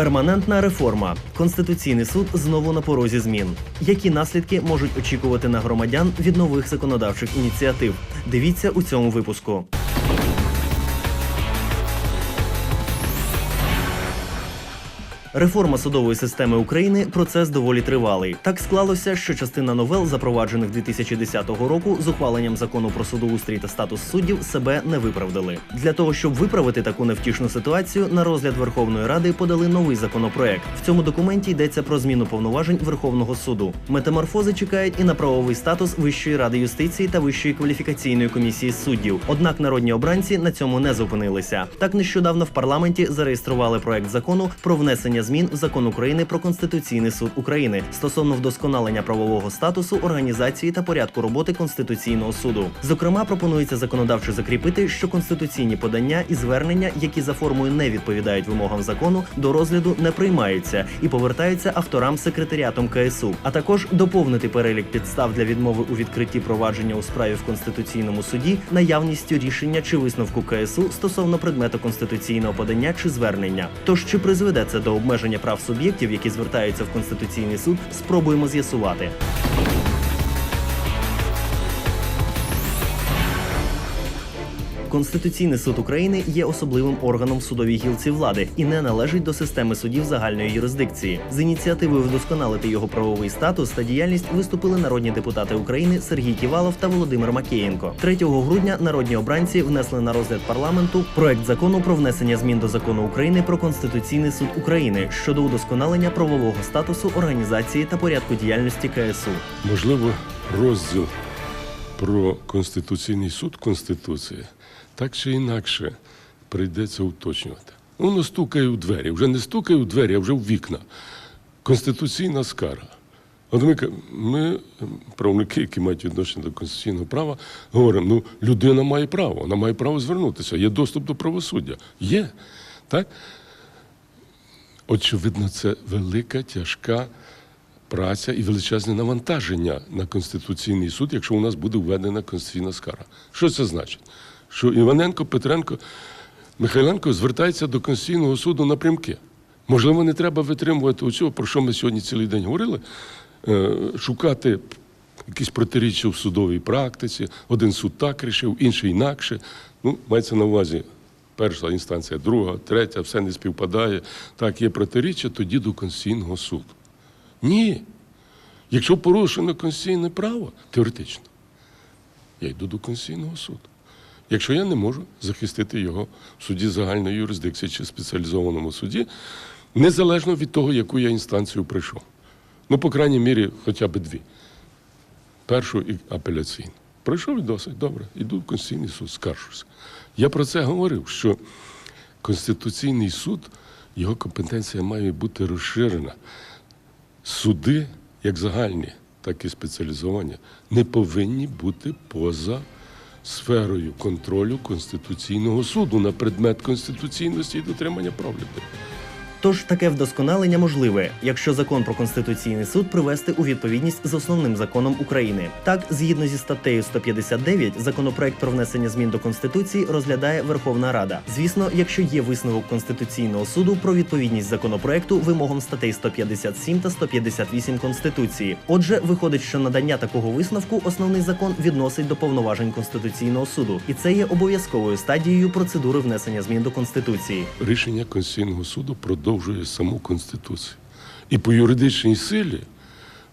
Перманентна реформа. Конституційний суд знову на порозі змін. Які наслідки можуть очікувати на громадян від нових законодавчих ініціатив? Дивіться у цьому випуску. Реформа судової системи України процес доволі тривалий. Так склалося, що частина новел, запроваджених 2010 року, з ухваленням закону про судоустрій та статус суддів, себе не виправдали. Для того щоб виправити таку невтішну ситуацію, на розгляд Верховної Ради подали новий законопроект. В цьому документі йдеться про зміну повноважень Верховного суду. Метаморфози чекають і на правовий статус Вищої ради юстиції та Вищої кваліфікаційної комісії суддів. Однак народні обранці на цьому не зупинилися. Так нещодавно в парламенті зареєстрували проект закону про внесення змін в закон України про конституційний суд України стосовно вдосконалення правового статусу організації та порядку роботи конституційного суду. Зокрема, пропонується законодавчо закріпити, що конституційні подання і звернення, які за формою не відповідають вимогам закону, до розгляду не приймаються і повертаються авторам секретаріатом КСУ, а також доповнити перелік підстав для відмови у відкритті провадження у справі в конституційному суді наявністю рішення чи висновку КСУ стосовно предмету конституційного подання чи звернення. Тож чи призведе це до обмеження прав суб'єктів, які звертаються в конституційний суд, спробуємо з'ясувати. Конституційний суд України є особливим органом судовій гілці влади і не належить до системи судів загальної юрисдикції. З ініціативою вдосконалити його правовий статус та діяльність виступили народні депутати України Сергій Ківалов та Володимир Макієнко. 3 грудня народні обранці внесли на розгляд парламенту проект закону про внесення змін до закону України про конституційний суд України щодо удосконалення правового статусу організації та порядку діяльності КСУ. Можливо, розділ про Конституційний суд Конституції так чи інакше прийдеться уточнювати. Воно стукає у двері. Вже не стукає у двері, а вже в вікна. Конституційна скара. От ми, ми, правники, які мають відношення до конституційного права, говоримо: ну, людина має право, вона має право звернутися, є доступ до правосуддя. Є. Так? Очевидно, це велика, тяжка праця і величезне навантаження на Конституційний суд, якщо у нас буде введена конституційна скара. Що це значить? Що Іваненко, Петренко, Михайленко звертаються до Конституційного суду напрямки. Можливо, не треба витримувати оцього, про що ми сьогодні цілий день говорили, е, шукати якісь протиріччя в судовій практиці. Один суд так рішив, інший інакше. Ну, мається на увазі перша інстанція, друга, третя, все не співпадає. Так, є протиріччя, тоді до Конституційного суду. Ні. Якщо порушено конституційне право, теоретично, я йду до Конституційного суду. Якщо я не можу захистити його в суді загальної юрисдикції чи спеціалізованому суді, незалежно від того, яку я інстанцію прийшов. Ну, по крайній мірі, хоча б дві. Першу і апеляційну. Пройшов і досить добре. Іду в Конституційний суд, скаржуся. Я про це говорив, що Конституційний суд, його компетенція має бути розширена. Суди, як загальні, так і спеціалізовані, не повинні бути поза сферою контролю Конституційного суду на предмет конституційності і дотримання прав людей. Тож таке вдосконалення можливе, якщо закон про конституційний суд привести у відповідність з основним законом України. Так, згідно зі статтею 159, законопроект про внесення змін до конституції розглядає Верховна Рада. Звісно, якщо є висновок конституційного суду про відповідність законопроекту вимогам статей 157 та 158 конституції. Отже, виходить, що надання такого висновку основний закон відносить до повноважень конституційного суду, і це є обов'язковою стадією процедури внесення змін до конституції. Рішення Конституційного суду продовжує саму Конституцію. І по юридичній силі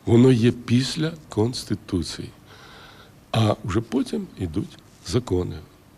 воно є після Конституції. А вже потім йдуть закони,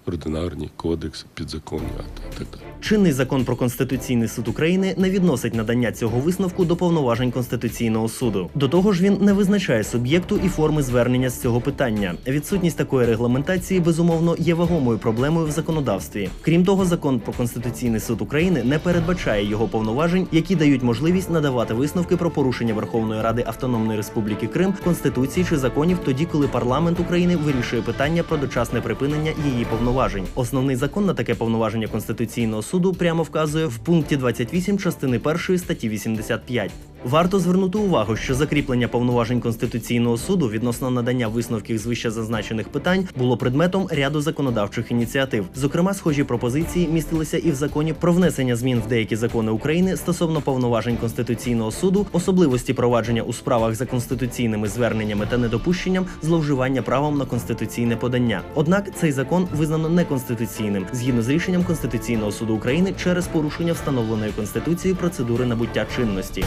ординарні, кодекси, підзаконні акти і так. Чинний закон про конституційний суд України не відносить надання цього висновку до повноважень конституційного суду. До того ж, він не визначає суб'єкту і форми звернення з цього питання. Відсутність такої регламентації безумовно є вагомою проблемою в законодавстві. Крім того, закон про конституційний суд України не передбачає його повноважень, які дають можливість надавати висновки про порушення Верховної Ради Автономної Республіки Крим, конституції чи законів тоді, коли парламент України вирішує питання про дочасне припинення її повноважень. Основний закон на таке повноваження конституційного суду прямо вказує в пункті 28 частини 1 статті 85. Варто звернути увагу, що закріплення повноважень конституційного суду відносно надання висновків з вище зазначених питань було предметом ряду законодавчих ініціатив. Зокрема, схожі пропозиції містилися і в законі про внесення змін в деякі закони України стосовно повноважень конституційного суду, особливості провадження у справах за конституційними зверненнями та недопущенням зловживання правом на конституційне подання. Однак цей закон визнано неконституційним згідно з рішенням Конституційного суду України через порушення встановленої конституцією процедури набуття чинності.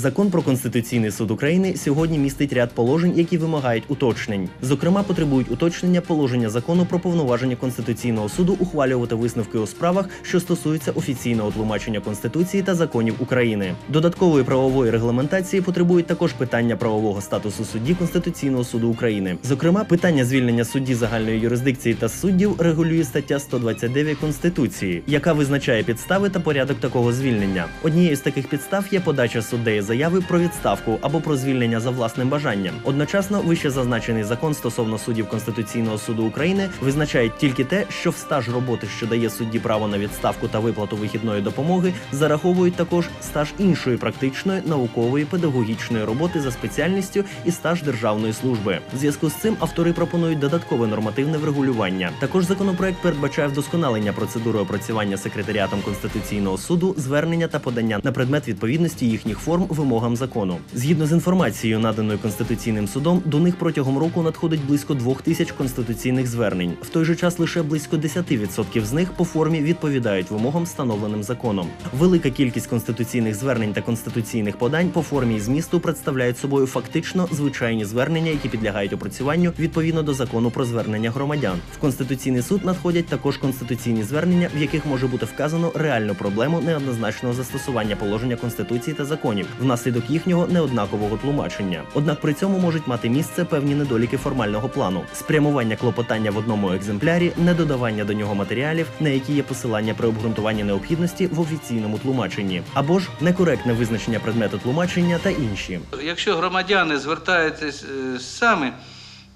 Закон про конституційний суд України сьогодні містить ряд положень, які вимагають уточнень. Зокрема, потребують уточнення положення закону про повноваження конституційного суду ухвалювати висновки у справах, що стосуються офіційного тлумачення конституції та законів України. Додаткової правової регламентації потребують також питання правового статусу судді Конституційного суду України. Зокрема, питання звільнення судді загальної юрисдикції та суддів регулює стаття 129 Конституції, яка визначає підстави та порядок такого звільнення. Однією з таких підстав є подача суддею заяви про відставку або про звільнення за власним бажанням. Одночасно, вище зазначений закон стосовно суддів Конституційного суду України визначає тільки те, що в стаж роботи, що дає судді право на відставку та виплату вихідної допомоги, зараховують також стаж іншої практичної, наукової, педагогічної роботи за спеціальністю і стаж державної служби. В зв'язку з цим автори пропонують додаткове нормативне врегулювання. Також законопроект передбачає вдосконалення процедури опрацювання секретаріатом Конституційного суду звернення та подання на предмет відповідності їхніх форм вимогам закону. Згідно з інформацією, наданою конституційним судом, до них протягом року надходить близько двох тисяч конституційних звернень. В той же час лише близько 10% з них по формі відповідають вимогам, встановленим законом. Велика кількість конституційних звернень та конституційних подань по формі і змісту представляють собою фактично звичайні звернення, які підлягають опрацюванню відповідно до закону про звернення громадян. В конституційний суд надходять також конституційні звернення, в яких може бути вказано реальну проблему неоднозначного застосування положення конституції та законів внаслідок їхнього неоднакового тлумачення. Однак при цьому можуть мати місце певні недоліки формального плану, спрямування клопотання в одному екземплярі, недодавання до нього матеріалів, на які є посилання при обґрунтуванні необхідності в офіційному тлумаченні, або ж некоректне визначення предмету тлумачення та інші. Якщо громадяни звертаються е, самі,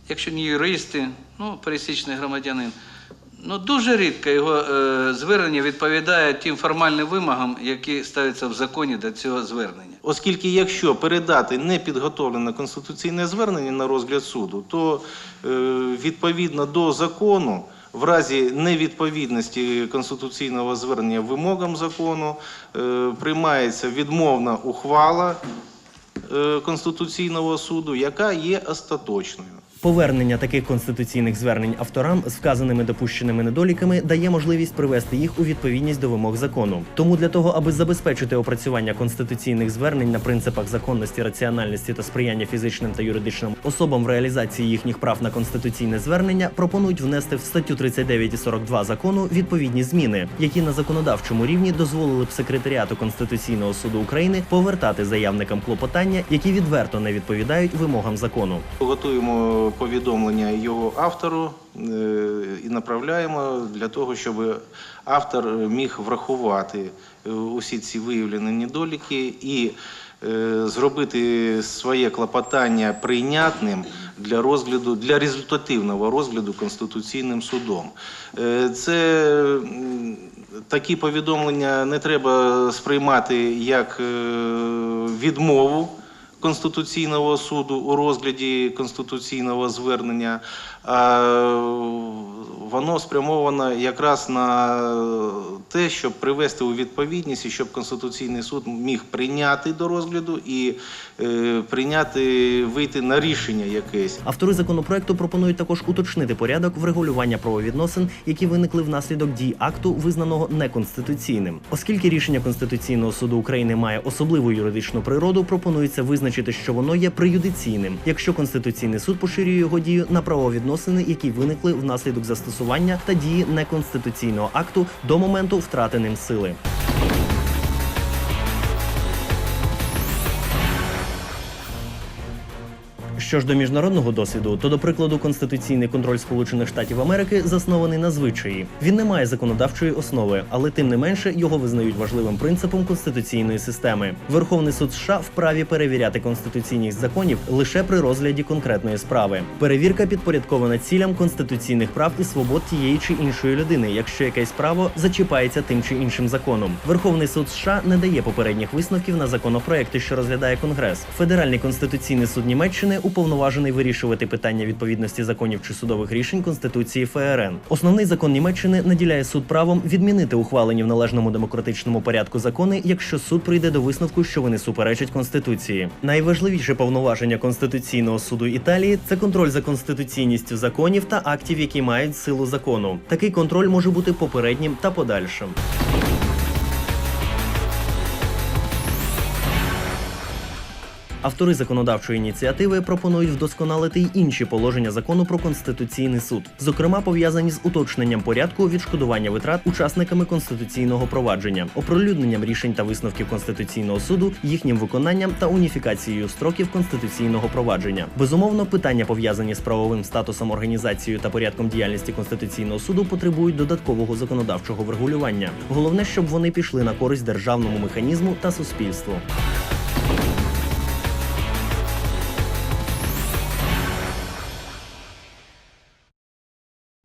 якщо не юристи, ну, пересічний громадянин, ну дуже рідко його е, звернення відповідає тим формальним вимогам, які ставляться в законі до цього звернення. Оскільки якщо передати непідготовлене конституційне звернення на розгляд суду, то е, відповідно до закону, в разі невідповідності конституційного звернення вимогам закону, е, приймається відмовна ухвала е, Конституційного суду, яка є остаточною. Повернення таких конституційних звернень авторам з вказаними допущеними недоліками дає можливість привести їх у відповідність до вимог закону. Тому для того, аби забезпечити опрацювання конституційних звернень на принципах законності, раціональності та сприяння фізичним та юридичним особам в реалізації їхніх прав на конституційне звернення, пропонують внести в статтю 39 і 42 закону відповідні зміни, які на законодавчому рівні дозволили б секретаріату Конституційного суду України повертати заявникам клопотання, які відверто не відповідають вимогам закону. Готуємо повідомлення його автору е, і направляємо для того, щоб автор міг врахувати е, усі ці виявлені недоліки і е, зробити своє клопотання прийнятним для розгляду для результативного розгляду конституційним судом. Це такі повідомлення не треба сприймати як відмову. Конституційного суду у розгляді конституційного звернення, воно спрямовано якраз на те, щоб привести у відповідність і щоб Конституційний суд міг прийняти до розгляду і е, прийняти вийти на рішення якесь. Автори законопроекту пропонують також уточнити порядок врегулювання правовідносин, які виникли внаслідок дій акту, визнаного неконституційним. Оскільки рішення Конституційного суду України має особливу юридичну природу, пропонується визначити, що воно є приюдиційним, якщо Конституційний суд поширює його дію на правовідносини, які виникли внаслідок застосування та дії неконституційного акту до моменту втрати ним сили. Що ж до міжнародного досвіду, то до прикладу, конституційний контроль Сполучених Штатів Америки заснований на звичаї. Він не має законодавчої основи, але тим не менше його визнають важливим принципом конституційної системи. Верховний суд США вправі перевіряти конституційність законів лише при розгляді конкретної справи. Перевірка підпорядкована цілям конституційних прав і свобод тієї чи іншої людини, якщо якесь право зачіпається тим чи іншим законом. Верховний суд США не дає попередніх висновків на законопроекти, що розглядає Конгрес. Федеральний конституційний суд Німеччини уповноважений вирішувати питання відповідності законів чи судових рішень Конституції ФРН. Основний закон Німеччини наділяє суд правом відмінити ухвалені в належному демократичному порядку закони, якщо суд прийде до висновку, що вони суперечать конституції. Найважливіше повноваження конституційного суду Італії це контроль за конституційністю законів та актів, які мають силу закону. Такий контроль може бути попереднім та подальшим. Автори законодавчої ініціативи пропонують вдосконалити й інші положення закону про конституційний суд, зокрема пов'язані з уточненням порядку відшкодування витрат учасниками конституційного провадження, оприлюдненням рішень та висновків конституційного суду, їхнім виконанням та уніфікацією строків конституційного провадження. Безумовно, питання пов'язані з правовим статусом організацією та порядком діяльності конституційного суду потребують додаткового законодавчого врегулювання. Головне, щоб вони пішли на користь державному механізму та суспільству.